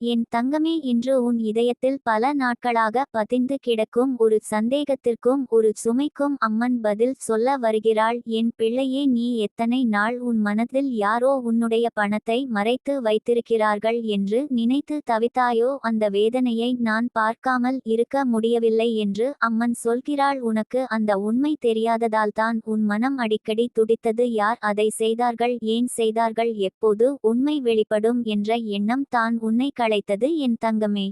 என் தங்கமே இன்று உன் இதயத்தில் பல நாட்களாக பதிந்து கிடக்கும் ஒரு சந்தேகத்திற்கும் ஒரு சுமைக்கும் அம்மன் பதில் சொல்ல வருகிறாள். என் பிள்ளையே நீ எத்தனை நாள் உன் மனதில் யாரோ உன்னுடைய பணத்தை மறைத்து வைத்திருக்கிறார்கள் என்று நினைத்து தவித்தாயோ? அந்த வேதனையை நான் பார்க்காமல் இருக்க முடியவில்லை என்று அம்மன் சொல்கிறாள். உனக்கு அந்த உண்மை தெரியாததால்தான் உன் மனம் அடிக்கடி துடித்தது. யார் அதை செய்தார்கள் ஏன் செய்தார்கள் எப்போது உண்மை வெளிப்படும் என்ற எண்ணம் தான் உன்னை களைத்தது என் தங்கமே.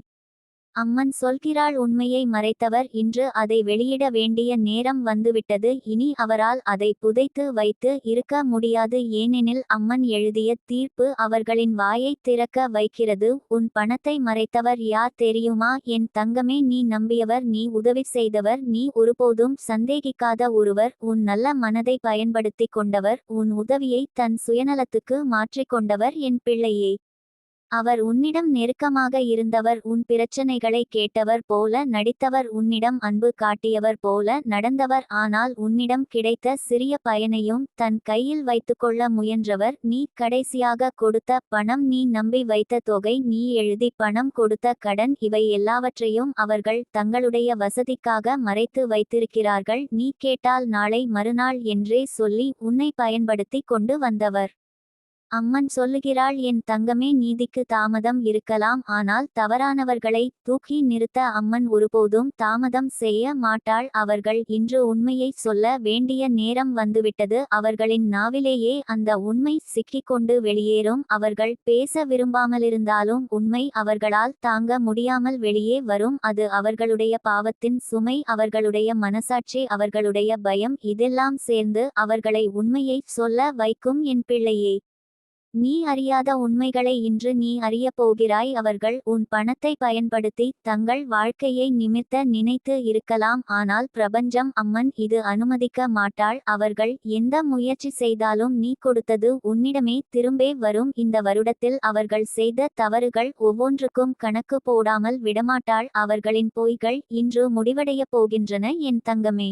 அம்மன் சொல்கிறாள் உண்மையை மறைத்தவர் இன்று அதை வெளியிட வேண்டிய நேரம் வந்துவிட்டது. இனி அவரால் அதை புதைத்து வைத்து இருக்க முடியாது. ஏனெனில் அம்மன் எழுதிய தீர்ப்பு அவர்களின் வாயை திறக்க வைக்கிறது. உன் பணத்தை மறைத்தவர் யார் தெரியுமா? என் தங்கமே நீ நம்பியவர் நீ உதவி செய்தவர் நீ ஒருபோதும் சந்தேகிக்காத ஒருவர். உன் நல்ல மனதை பயன்படுத்தி கொண்டவர் உன் உதவியை தன் சுயநலத்துக்கு மாற்றிக்கொண்டவர் என் பிள்ளையே. அவர் உன்னிடம் நெருக்கமாக இருந்தவர் உன் பிரச்சனைகளை கேட்டவர் போல நடித்தவர் உன்னிடம் அன்பு காட்டியவர் போல நடந்தவர் ஆனால் உன்னிடம் கிடைத்த சிறிய பயனையும் தன் கையில் வைத்துக்கொள்ள முயன்றவர் நீ கடைசியாக கொடுத்த பணம் நீ நம்பி வைத்த தொகை நீ எழுதி பணம் கொடுத்த கடன் இவை எல்லாவற்றையும் அவர்கள் தங்களுடைய வசதிக்காக மறைத்து வைத்திருக்கிறார்கள் நீ கேட்டால் நாளை மறுநாள் என்றே சொல்லி உன்னை பயன்படுத்தி கொண்டு வந்தவர். அம்மன் சொல்லுகிறாள் என் தங்கமே நீதிக்கு தாமதம் இருக்கலாம். ஆனால் தவறானவர்களை தூக்கி நிறுத்த அம்மன் ஒருபோதும் தாமதம் செய்ய மாட்டாள். அவர்கள் இன்று உண்மையை சொல்ல வேண்டிய நேரம் வந்துவிட்டது. அவர்களின் நாவிலேயே அந்த உண்மை சிக்கிக்கொண்டு வெளியேறும். அவர்கள் பேச விரும்பாமலிருந்தாலும் உண்மை அவர்களால் தாங்க முடியாமல் வெளியே வரும். அது அவர்களுடைய பாவத்தின் சுமை அவர்களுடைய மனசாட்சி அவர்களுடைய பயம். இதெல்லாம் சேர்ந்து அவர்களை உண்மையை சொல்ல வைக்கும் என் பிள்ளையே. நீ அறியாத உண்மைகளை இன்று நீ அறியப் போகிறாய். அவர்கள் உன் பணத்தை பயன்படுத்தி தங்கள் வாழ்க்கையை நிமித்த நினைத்து இருக்கலாம். ஆனால் பிரபஞ்சம் அம்மன் இது அனுமதிக்க மாட்டாள். அவர்கள் எந்த முயற்சி செய்தாலும் நீ கொடுத்தது உன்னிடமே திரும்பே வரும். இந்த வருடத்தில் அவர்கள் செய்த தவறுகள் ஒவ்வொன்றுக்கும் கணக்கு போடாமல் விடமாட்டாள். அவர்களின் பொய்கள் இன்று முடிவடையப் போகின்றன. என் தங்கமே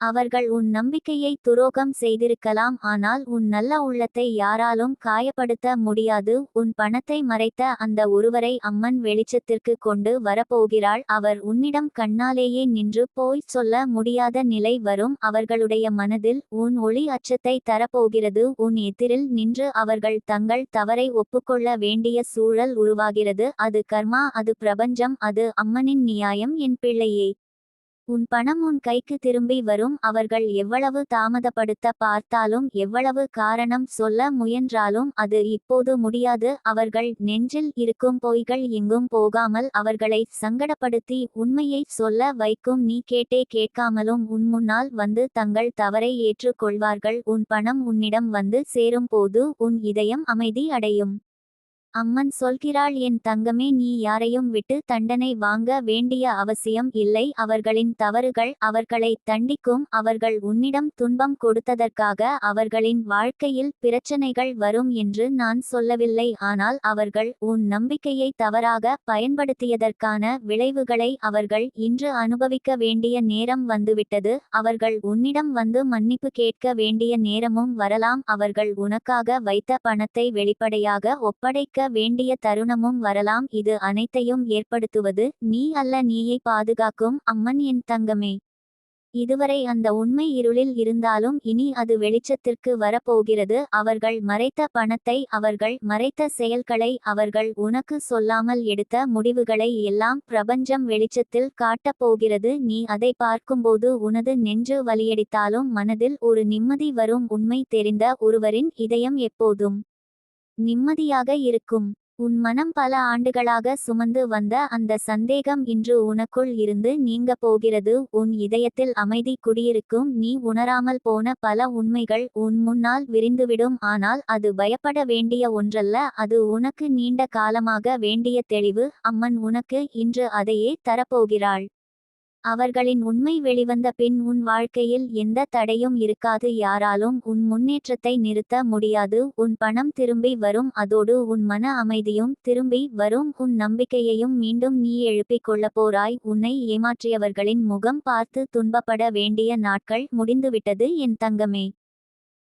அவர்கள் உன் நம்பிக்கையை துரோகம் செய்திருக்கலாம் ஆனால் உன் நல்ல உள்ளத்தை யாராலும் காயப்படுத்த முடியாது. உன் பணத்தை மறைத்த அந்த ஒருவரை அம்மன் வெளிச்சத்திற்கு கொண்டு வரப்போகிறாள். அவர் உன்னிடம் கண்ணாலேயே நின்று போய் சொல்ல முடியாத நிலை வரும். அவர்களுடைய மனதில் உன் ஒளி அச்சத்தை தரப்போகிறது. உன் எதிரில் நின்று அவர்கள் தங்கள் தவறை ஒப்புக்கொள்ள வேண்டிய சூழல் உருவாகிறது. அது கர்மா அது பிரபஞ்சம் அது அம்மனின் நியாயம். என் பிள்ளையே உன் பணம் உன் கைக்கு திரும்பி வரும். அவர்கள் எவ்வளவு தாமதப்படுத்த பார்த்தாலும் எவ்வளவு காரணம் சொல்ல முயன்றாலும் அது இப்போது முடியாது. அவர்கள் நெஞ்சில் இருக்கும் பொய்கள் எங்கும் போகாமல் அவர்களை சங்கடப்படுத்தி உண்மையை சொல்ல வைக்கும். நீ கேட்டே கேட்காமலும் உன் முன்னால் வந்து தங்கள் தவறை ஏற்றுக்கொள்வார்கள். உன் பணம் உன்னிடம் வந்து சேரும் போது உன் இதயம் அமைதி அடையும். அம்மன் சொல்கிறாள் என் தங்கமே நீ யாரையும் விட்டு தண்டனை வாங்க வேண்டிய அவசியம் இல்லை. அவர்களின் தவறுகள் அவர்களை தண்டிக்கும். அவர்கள் உன்னிடம் துன்பம் கொடுத்ததற்காக அவர்களின் வாழ்க்கையில் பிரச்சனைகள் வரும் என்று நான் சொல்லவில்லை. ஆனால் அவர்கள் உன் நம்பிக்கையை தவறாக பயன்படுத்தியதற்கான விளைவுகளை அவர்கள் இன்று அனுபவிக்க வேண்டிய நேரம் வந்துவிட்டது. அவர்கள் உன்னிடம் வந்து மன்னிப்பு கேட்க வேண்டிய நேரமும் வரலாம். அவர்கள் உனக்காக வைத்த பணத்தை வெளிப்படையாக ஒப்படைக்க வேண்டிய தருணமும் வரலாம். இது அனைத்தையும் ஏற்படுத்துவது நீ அல்ல நீயை பாதுகாக்கும் அம்மன் என் தங்கமே. இதுவரை அந்த உண்மை இருளில் இருந்தாலும் இனி அது வெளிச்சத்திற்கு வரப்போகிறது. அவர்கள் மறைத்த பணத்தை அவர்கள் மறைத்த செயல்களை அவர்கள் உனக்கு சொல்லாமல் எடுத்த முடிவுகளை எல்லாம் பிரபஞ்சம் வெளிச்சத்தில் காட்டப் போகிறது. நீ அதை பார்க்கும்போது உனது நெஞ்சு வலியடித்தாலும் மனதில் ஒரு நிம்மதி வரும். உண்மை தெரிந்த ஒருவரின் இதயம் எப்போதும் நிம்மதியாக இருக்கும். உன் மனம் பல ஆண்டுகளாக சுமந்து வந்த அந்த சந்தேகம் இன்று உனக்குள் இருந்து நீங்க போகிறது. உன் இதயத்தில் அமைதி குடியிருக்கும். நீ உணராமல் போன பல உண்மைகள் உன் முன்னால் விரிந்துவிடும். ஆனால் அது பயப்பட வேண்டிய ஒன்றல்ல. அது உனக்கு நீண்ட காலமாக வேண்டிய தெளிவு. அம்மன் உனக்கு இன்று அதையே தரப்போகிறாள். அவர்களின் உண்மை வெளிவந்த பின் உன் வாழ்க்கையில் எந்த தடையும் இருக்காது. யாராலும் உன் முன்னேற்றத்தை நிறுத்த முடியாது. உன் பணம் திரும்பி வரும். அதோடு உன் மன அமைதியும் திரும்பி வரும். உன் நம்பிக்கையையும் மீண்டும் நீ எழுப்பிக் கொள்ளப் போராய் உன்னை ஏமாற்றியவர்களின் முகம் பார்த்து துன்பப்பட வேண்டிய நாட்கள் முடிந்துவிட்டது. என் தங்கமே.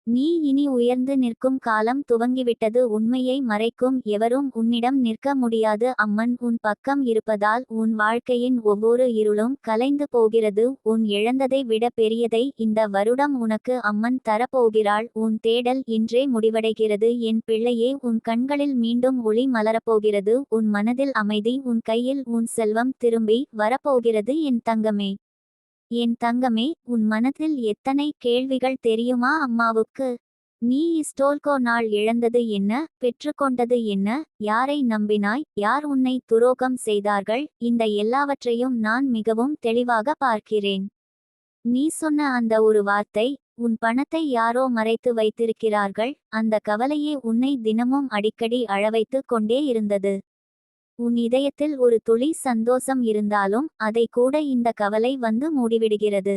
நீ இனி உயர்ந்து நிற்கும் காலம் துவங்கிவிட்டது உண்மையை மறைக்கும் எவரும் உன்னிடம் நிற்க முடியாது அம்மன். உன் பக்கம் இருப்பதால் உன் வாழ்க்கையின் ஒவ்வொரு இருளும் கலைந்து போகிறது. உன் இழந்ததை விட பெரியதை இந்த வருடம் உனக்கு அம்மன் தரப்போகிறாள். உன் தேடல் இன்றே முடிவடைகிறது. என் பிள்ளையே உன் கண்களில் மீண்டும் ஒளி மலரப்போகிறது. உன் மனதில் அமைதி உன் கையில் உன் செல்வம் திரும்பி வரப்போகிறது. என் தங்கமே என் தங்கமே உன் மனதில் எத்தனை கேள்விகள் தெரியுமா அம்மாவுக்கு? நீ இஸ்டோல்கோ நாள் இழந்தது என்ன பெற்றுக்கொண்டது என்ன யாரை நம்பினாய் யார் உன்னை துரோகம் செய்தார்கள் இந்த எல்லாவற்றையும் நான் மிகவும் தெளிவாக பார்க்கிறேன். நீ சொன்ன அந்த ஒரு வார்த்தை உன் பணத்தை யாரோ மறைத்து வைத்திருக்கிறார்கள் அந்த கவலையே உன்னை தினமும் அடிக்கடி அழவைத்து கொண்டே இருந்தது. உன் இதயத்தில் ஒரு துளி சந்தோஷம் இருந்தாலும் அதை கூட இந்த கவலை வந்து மூடிவிடுகிறது.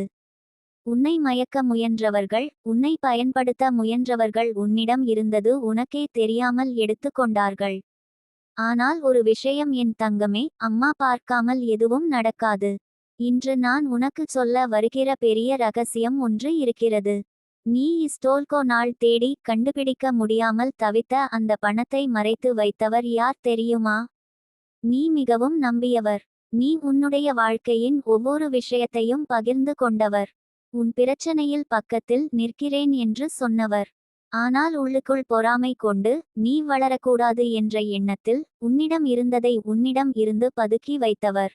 உன்னை மயக்க முயன்றவர்கள் உன்னை பயன்படுத்த முயன்றவர்கள் உன்னிடம் இருந்தது உனக்கே தெரியாமல் எடுத்துக்கொண்டார்கள் ஆனால் ஒரு விஷயம் என் தங்கமே அம்மா பார்க்காமல் எதுவும் நடக்காது. இன்று நான் உனக்கு சொல்ல வருகிற பெரிய ரகசியம் ஒன்று இருக்கிறது. நீ ஸ்டோல்கோ நாள் தேடி கண்டுபிடிக்க முடியாமல் தவித்த அந்த பணத்தை மறைத்து வைத்தவர் யார் தெரியுமா? நீ மிகவும் நம்பியவர். நீ உன்னுடைய வாழ்க்கையின் ஒவ்வொரு விஷயத்தையும் பகிர்ந்து கொண்டவர். உன் பிரச்சனையில் பக்கத்தில் நிற்கிறேன் என்று சொன்னவர். ஆனால் உள்ளுக்குள் பொறாமை கொண்டு நீ வளரக்கூடாது என்ற எண்ணத்தில் உன்னிடம் இருந்ததை உன்னிடம் இருந்து பதுக்கி வைத்தவர்.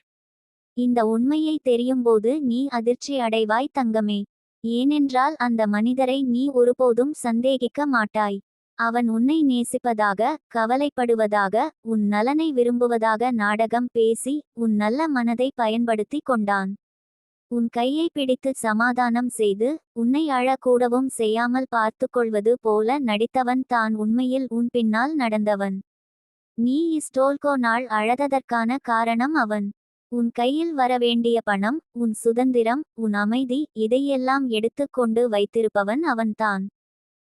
இந்த உண்மையை தெரியும்போது நீ அதிர்ச்சி அடைவாய் தங்கமே. ஏனென்றால் அந்த மனிதரை நீ ஒருபோதும் சந்தேகிக்க மாட்டாய். அவன் உன்னை நேசிப்பதாக கவலைப்படுவதாக உன் நலனை விரும்புவதாக நாடகம் பேசி உன் நல்ல மனதை பயன்படுத்தி கொண்டான். உன் கையை பிடித்து சமாதானம் செய்து உன்னை அழக்கூடவும் செய்யாமல் பார்த்து கொள்வது போல நடித்தவன் தான் உண்மையில் உன் பின்னால் நடந்தவன். நீ ஸ்டோல்கோ நாள் அழததற்கான காரணம் அவன். உன் கையில் வரவேண்டிய பணம் உன் சுதந்திரம் உன் அமைதி இதையெல்லாம் எடுத்துக்கொண்டு வைத்திருப்பவன் அவன்தான்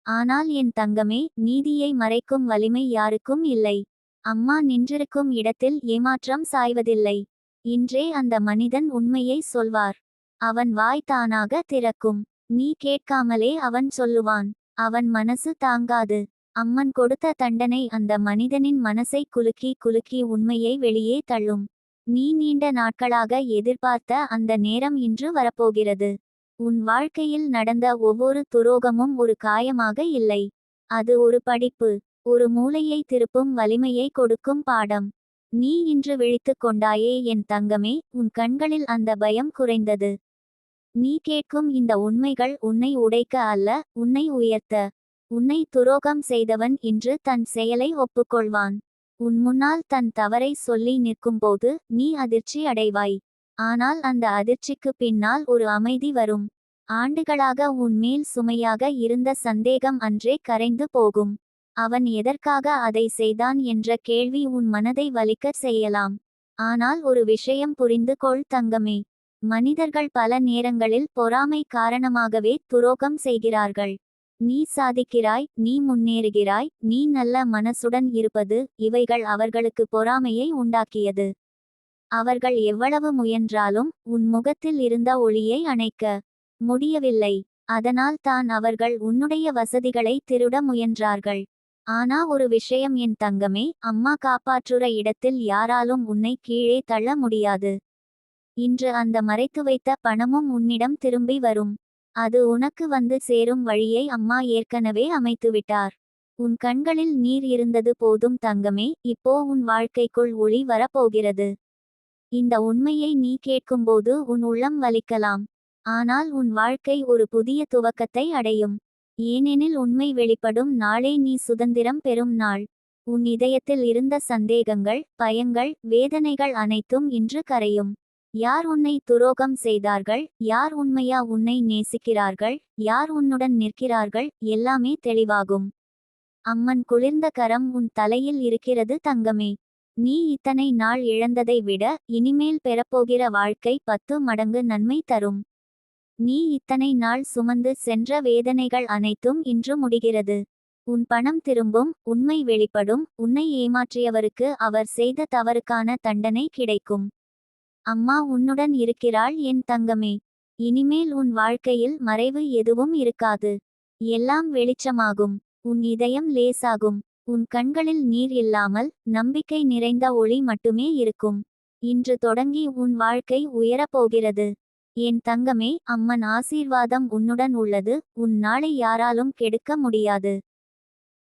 ஆனால் என் தங்கமே நீதியை மறைக்கும் வலிமை யாருக்கும் இல்லை. அம்மா நின்றிருக்கும் இடத்தில் ஏமாற்றம் சாய்வதில்லை. இன்றே அந்த மனிதன் உண்மையை சொல்வார். அவன் வாய் தானாக திறக்கும். நீ கேட்காமலே அவன் சொல்லுவான். அவன் மனசு தாங்காது. அம்மன் கொடுத்த தண்டனை அந்த மனிதனின் மனசை குலுக்கி குலுக்கி உண்மையை வெளியே தள்ளும். நீ நீண்ட நாட்களாக எதிர்பார்த்த அந்த நேரம் இன்று வரப்போகிறது. உன் வாழ்க்கையில் நடந்த ஒவ்வொரு துரோகமும் ஒரு காயமாக இல்லை. அது ஒரு படிப்பு ஒரு மூளையை திருப்பும் வலிமையை கொடுக்கும் பாடம். நீ இன்று விழித்து கொண்டாயே என் தங்கமே உன் கண்களில் அந்த பயம் குறைந்தது. நீ கேட்கும் இந்த உண்மைகள் உன்னை உடைக்க அல்ல உன்னை உயர்த்த. உன்னை துரோகம் செய்தவன் இன்று தன் செயலை ஒப்புக்கொள்வான். உன் முன்னால் தன் தவறை சொல்லி நிற்கும்போது நீ அதிர்ச்சி அடைவாய். ஆனால் அந்த அதிர்ச்சிக்கு பின்னால் ஒரு அமைதி வரும். ஆண்டுகளாக உன்மேல் சுமையாக இருந்த சந்தேகம் அன்றே கரைந்து போகும். அவன் எதற்காக அதை செய்தான் என்ற கேள்வி உன் மனதை வலிக்க செய்யலாம். ஆனால் ஒரு விஷயம் புரிந்து கொள் தங்கமே. மனிதர்கள் பல நேரங்களில் பொறாமை காரணமாகவே துரோகம் செய்கிறார்கள். நீ சாதிக்கிறாய் நீ முன்னேறுகிறாய் நீ நல்ல மனசுடன் இருப்பது இவைகள் அவர்களுக்கு பொறாமையை உண்டாக்கியது. அவர்கள் எவ்வளவு முயன்றாலும் உன் முகத்தில் இருந்த ஒளியை அணைக்க முடியவில்லை. அதனால் தான் அவர்கள் உன்னுடைய வசதிகளை திருட முயன்றார்கள். ஆனா ஒரு விஷயம் என் தங்கமே அம்மா காப்பாற்றுற இடத்தில் யாராலும் உன்னை கீழே தள்ள முடியாது. இன்று அந்த மறைத்து வைத்த பணமும் உன்னிடம் திரும்பி வரும். அது உனக்கு வந்து சேரும் வழியை அம்மா ஏற்கனவே அமைத்துவிட்டார். உன் கண்களில் நீர் இருந்தது போதும் தங்கமே இப்போ உன் வாழ்க்கைக்குள் ஒளி வரப்போகிறது. இந்த உண்மையை நீ கேட்கும்போது உன் உள்ளம் வலிக்கலாம். ஆனால் உன் வாழ்க்கை ஒரு புதிய துவக்கத்தை அடையும். ஏனெனில் உண்மை வெளிப்படும் நாளே நீ சுதந்திரம் பெறும் நாள். உன் இதயத்தில் இருந்த சந்தேகங்கள் பயங்கள் வேதனைகள் அனைத்தும் இன்று கரையும். யார் உன்னை துரோகம் செய்தார்கள்? யார் உண்மையா உன்னை நேசிக்கிறார்கள்? யார் உன்னுடன் நிற்கிறார்கள்? எல்லாமே தெளிவாகும். அம்மன் குளிர்ந்த கரம் உன் தலையில் இருக்கிறது தங்கமே. நீ இத்தனை நாள் இழந்ததை விட இனிமேல் பெறப்போகிற வாழ்க்கை பத்து மடங்கு நன்மை தரும். நீ இத்தனை நாள் சுமந்து சென்ற வேதனைகள் அனைத்தும் இன்று முடிகிறது. உன் பணம் திரும்பும் உண்மை வெளிப்படும் உன்னை ஏமாற்றியவருக்கு அவர் செய்த தவறுக்கான தண்டனை கிடைக்கும். அம்மா உன்னுடன் இருக்கிறாள் என் தங்கமே. இனிமேல் உன் வாழ்க்கையில் மறைவு எதுவும் இருக்காது. எல்லாம் வெளிச்சமாகும். உன் இதயம் லேசாகும். உன் கண்களில் நீர் இல்லாமல் நம்பிக்கை நிறைந்த ஒளி மட்டுமே இருக்கும். இன்று தொடங்கி உன் வாழ்க்கை உயரப்போகிறது என் தங்கமே அம்மன் ஆசீர்வாதம் உன்னுடன் உள்ளது. உன் நாளை யாராலும் கெடுக்க முடியாது.